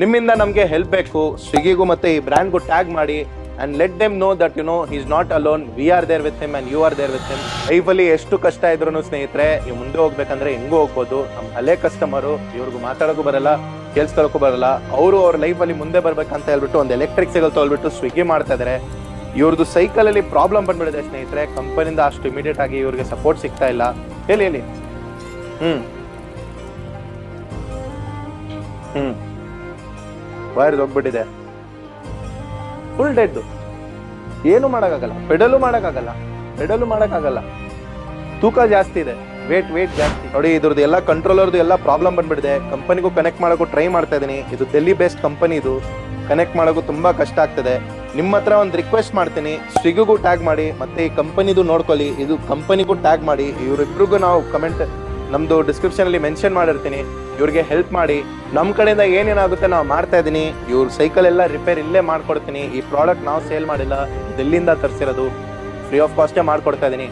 ನಿಮ್ಮಿಂದ ನಮಗೆ ಹೆಲ್ಪ್ ಬೇಕು. ಸ್ವಿಗ್ಗಿಗೂ ಮತ್ತೆ ಈ ಬ್ರ್ಯಾಂಡ್ಗೂ ಟ್ಯಾಗ್ ಮಾಡಿ and let them know that you know is not alone we are there with him and you are there with him ಲೈಫಲ್ಲಿ ಎಷ್ಟು ಕಷ್ಟ ಇದ್ರು ಸ್ನೇಹಿತರೆ, ನೀವು ಮುಂದೆ ಹೋಗ್ಬೇಕಂದ್ರೆ ಹೆಂಗೂ ಹೋಗ್ಬೋದು. ನಮ್ಮ ಹಳೆ ಕಸ್ಟಮರು ಇವ್ರಿಗೂ ಮಾತಾಡೋಕ್ಕೂ ಬರಲ್ಲ ಕೇಳಿಸ್ಕೊಳ್ಳೋಕ್ಕೂ ಬರಲ್ಲ. ಅವರು ಅವ್ರ ಲೈಫಲ್ಲಿ ಮುಂದೆ ಬರ್ಬೇಕಂತ ಹೇಳ್ಬಿಟ್ಟು ಒಂದು ಎಲೆಕ್ಟ್ರಿಕ್ ಸೈಕಲ್ ತೊಗೊಳ್ಬಿಟ್ಟು ಸ್ವಿಗ್ಗಿ ಮಾಡ್ತಾ ಇದಾರೆ. ಇವ್ರದ್ದು ಸೈಕಲಲ್ಲಿ ಪ್ರಾಬ್ಲಮ್ ಬಂದ್ಬಿಡಿದೆ ಸ್ನೇಹಿತರೆ. ಕಂಪನಿಯಿಂದ ಅಷ್ಟು ಇಮಿಡಿಯೇಟ್ ಆಗಿ ಇವ್ರಿಗೆ ಸಪೋರ್ಟ್ ಸಿಗ್ತಾ ಇಲ್ಲ. ಹೇಳಿ ಹೇಳಿ. ಹ್ಞೂ ಹ್ಮ್. ವೈರ್ ಹೋಗ್ಬಿಟ್ಟಿದೆ. ಫುಲ್ ಡೆಡ್ ಏನು ಮಾಡೋಕ್ಕಾಗಲ್ಲ. ಪೆಡಲು ಮಾಡೋಕ್ಕಾಗಲ್ಲ. ಪೆಡಲು ಮಾಡೋಕ್ಕಾಗಲ್ಲ. ತೂಕ ಜಾಸ್ತಿ ಇದೆ. ವೇಟ್ ವೇಟ್ ಜಾಸ್ತಿ. ನೋಡಿ, ಇದ್ರದ್ದು ಎಲ್ಲ ಕಂಟ್ರೋಲರ್ದು ಎಲ್ಲ ಪ್ರಾಬ್ಲಮ್ ಬಂದ್ಬಿಟ್ಟಿದೆ. ಕಂಪನಿಗೂ ಕನೆಕ್ಟ್ ಮಾಡೋಕ್ಕೂ ಟ್ರೈ ಮಾಡ್ತಾ ಇದೀನಿ ಇದು ಡೆಲ್ಲಿ ಬೇಸ್ಡ್ ಕಂಪನಿ ಇದು. ಕನೆಕ್ಟ್ ಮಾಡೋಕ್ಕೂ ತುಂಬಾ ಕಷ್ಟ ಆಗ್ತದೆ. ನಿಮ್ಮ ಹತ್ರ ಒಂದು ರಿಕ್ವೆಸ್ಟ್ ಮಾಡ್ತೀನಿ. ಸ್ವಿಗ್ಗಿಗೂ ಟ್ಯಾಗ್ ಮಾಡಿ. ಮತ್ತೆ ಈ ಕಂಪನಿದು ನೋಡ್ಕೊಳ್ಳಿ. ಇದು ಕಂಪನಿಗೂ ಟ್ಯಾಗ್ ಮಾಡಿ. ಇವರಿಬ್ರಿಗೂ ನಾವು ಕಮೆಂಟ್ ನಮ್ದು ಡಿಸ್ಕ್ರಿಪ್ಷನ್ ಅಲ್ಲಿ ಮೆನ್ಷನ್ ಮಾಡಿರ್ತೀನಿ. ಇವ್ರಿಗೆ ಹೆಲ್ಪ್ ಮಾಡಿ. ನಮ್ಮ ಕಡೆಯಿಂದ ಏನೇನಾಗುತ್ತೆ ನಾವು ಮಾಡ್ತಾ ಇದ್ದೀನಿ ಇವ್ರ ಸೈಕಲ್ ಎಲ್ಲ ರಿಪೇರ್ ಇಲ್ಲೇ ಮಾಡ್ಕೊಡ್ತೀನಿ. ಈ ಪ್ರಾಡಕ್ಟ್ ನಾವು ಸೇಲ್ ಮಾಡಿಲ್ಲ. ಇದೆಲ್ಲಿಂದ ತರಿಸಿರೋದು. ಫ್ರೀ ಆಫ್ ಕಾಸ್ಟೇ ಮಾಡ್ಕೊಡ್ತಾ ಇದೀನಿ.